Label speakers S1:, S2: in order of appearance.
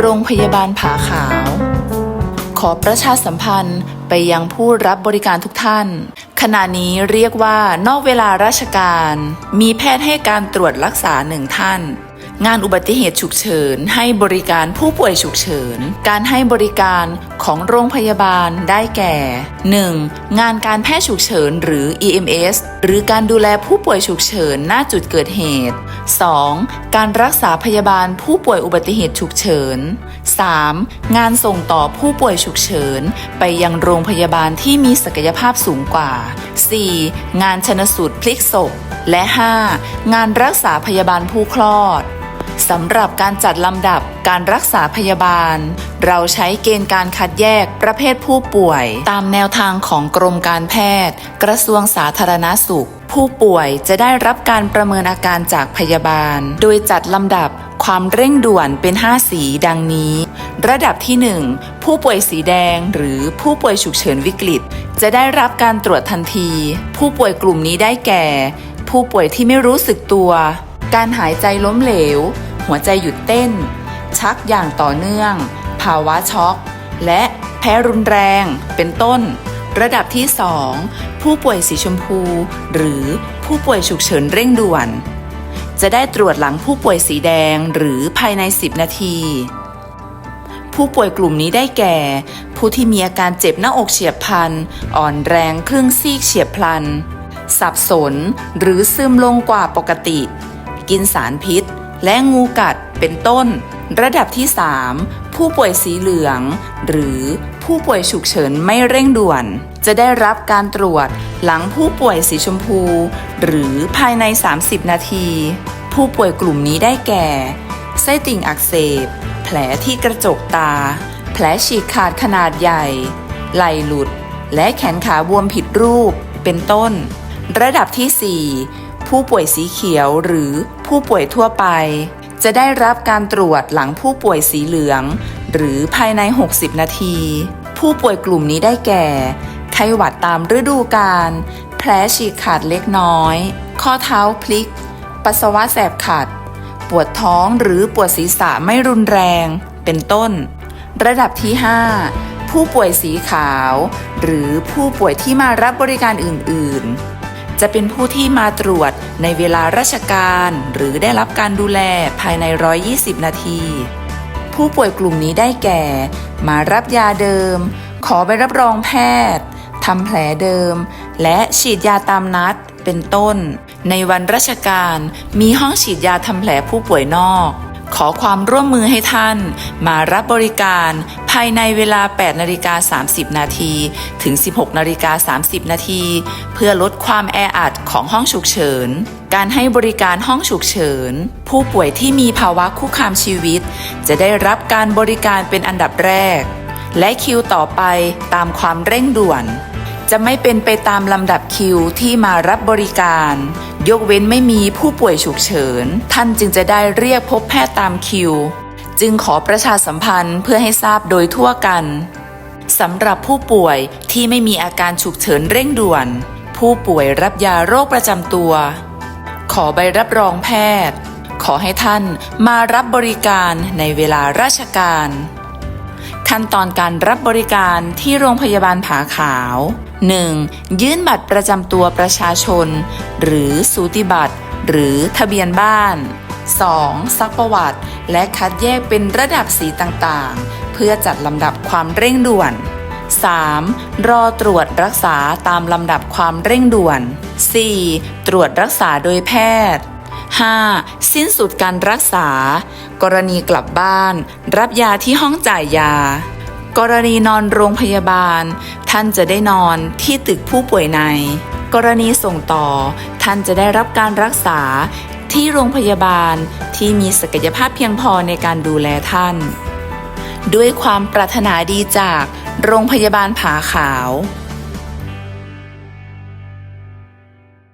S1: โรงพยาบาลผาขาว ขอประชาสัมพันธ์ไปยังผู้รับบริการทุกท่าน ขณะนี้เรียกว่านอกเวลาราชการ มีแพทย์ให้การตรวจรักษาหนึ่งท่าน งานอุบัติเหตุฉุกเฉิน ให้บริการผู้ป่วยฉุกเฉิน การให้บริการของโรงพยาบาลได้แก่ 1. งานการแพทย์ฉุกเฉินหรือ EMS หรือการดูแลผู้ป่วยฉุกเฉินหน้าจุดเกิดเหตุ 2. การรักษาพยาบาลผู้ป่วยอุบัติเหตุฉุกเฉิน 3. งานส่งต่อผู้ป่วยฉุกเฉิน ไปยังโรงพยาบาลที่มีศักยภาพสูงกว่า 4. งานชนสูตรพลิกศพ และ 5. งานรักษาพยาบาลผู้คลอดสำหรับการจัดลำดับการรักษาพยาบาล เราใช้เกณฑ์การคัดแยกประเภทผู้ป่วย ตามแนวทางของกรมการแพทย์ กระทรวงสาธารณาสุข ผู้ป่วยจะได้รับการประเมินอาการจากพยาบาล โดยจัดลำดับความเร่งด่วนเป็น 5 สีดังนี้ ระดับที่ 1 ผู้ป่วยสีแดงหรือผู้ป่วยฉุกเฉินวิกฤต จะได้รับการตรวจทันที ผู้ป่วยกลุ่มนี้ได้แก่ ผู้ป่วยที่ไม่รู้สึกตัว การหายใจล้มเหลว หัวใจหยุดเต้น ชักอย่างต่อเนื่อง ภาวะช็อก และแพ้รุนแรง เป็นต้น ระดับที่ 2 ผู้ป่วยสีชมพู หรือผู้ป่วยฉุกเฉินเร่งด่วน จะได้ตรวจหลังผู้ป่วยสีแดงหรือภายใน 10 นาที ผู้ป่วยกลุ่มนี้ได้แก่ ผู้ที่มีอาการเจ็บหน้าอกเฉียบพลัน อ่อนแรงครึ่งซีกเฉียบพลัน สับสนหรือซึมลงกว่าปกติ กินสารพิษ และงูกัดเป็นต้น ระดับที่ 3 ผู้ป่วยสีเหลือง หรือ ผู้ป่วยฉุกเฉินไม่เร่งด่วน จะได้รับการตรวจหลังผู้ป่วยสีชมพู หรือภายใน 30 นาที ผู้ป่วยกลุ่มนี้ได้แก่ ไส้ติ่งอักเสบ แผลที่กระจกตา แผลฉีกขาดขนาดใหญ่ ไหลหลุด และแขนขาบวมผิดรูป เป็นต้น ระดับที่ 4 ผู้ป่วยสีเขียวหรือผู้ป่วยทั่วไปจะได้รับการตรวจหลังผู้ป่วยสีเหลือง หรือภายใน 60 นาที ผู้ป่วยกลุ่มนี้ได้แก่ ไข้หวัดตามฤดูกาลแผลฉีกขาดเล็กน้อย ข้อเท้าพลิก ปัสสาวะแสบขัด ปวดท้องหรือปวดศีรษะไม่รุนแรง เป็นต้น ระดับที่ 5 ผู้ป่วยสีขาว หรือผู้ป่วยที่มารับบริการอื่น ๆจะเป็นผู้ที่มาตรวจในเวลาราชการ หรือได้รับการดูแลภายใน 120 นาที ผู้ป่วยกลุ่มนี้ได้แก่ มารับยาเดิม ขอใบรับรองแพทย์ทำแผลเดิม และฉีดยาตามนัดเป็นต้น ในวันราชการมีห้องฉีดยาทำแผลผู้ป่วยนอก ขอความร่วมมือให้ท่าน มารับบริการ ภายในเวลา 8 นาฬิกา 30 นาที ถึง 16 นาฬิกา 30 นาที เพื่อลดความแออัดของห้องฉุกเฉิน การให้บริการห้องฉุกเฉิน ผู้ป่วยที่มีภาวะคุกคามชีวิต จะได้รับการบริการเป็นอันดับแรก และคิวต่อไปตามความเร่งด่วน จะไม่เป็นไปตามลำดับคิวที่มารับบริการ ยกเว้นไม่มีผู้ป่วยฉุกเฉิน ท่านจึงจะได้เรียกพบแพทย์ตามคิว จึงขอประชาสัมพันธ์เพื่อให้ทราบโดยทั่วกันสำหรับผู้ป่วยที่ไม่มีอาการฉุกเฉินเร่งด่วน ผู้ป่วยรับยาโรคประจำตัว ขอใบรับรองแพทย์ ขอให้ท่านมารับบริการในเวลาราชการ ขั้นตอนการรับบริการที่โรงพยาบาลผาขาว 1. ยื่นบัตรประจำตัวประชาชน หรือสูติบัตร หรือทะเบียนบ้าน 2. ซักประวัติ และคัดแยกเป็นระดับสีต่างๆ เพื่อจัดลำดับความเร่งด่วน 3. รอตรวจรักษาตามลำดับความเร่งด่วน 4. ตรวจรักษาโดยแพทย์ 5. สิ้นสุดการรักษา กรณีกลับบ้าน รับยาที่ห้องจ่ายยา กรณีนอนโรงพยาบาล ท่านจะได้นอนที่ตึกผู้ป่วยใน กรณีส่งต่อ ท่านจะได้รับการรักษา ที่โรงพยาบาลที่มีศักยภาพเพียงพอในการดูแลท่าน ด้วยความปรารถนาดีจากโรงพยาบาลผาขาว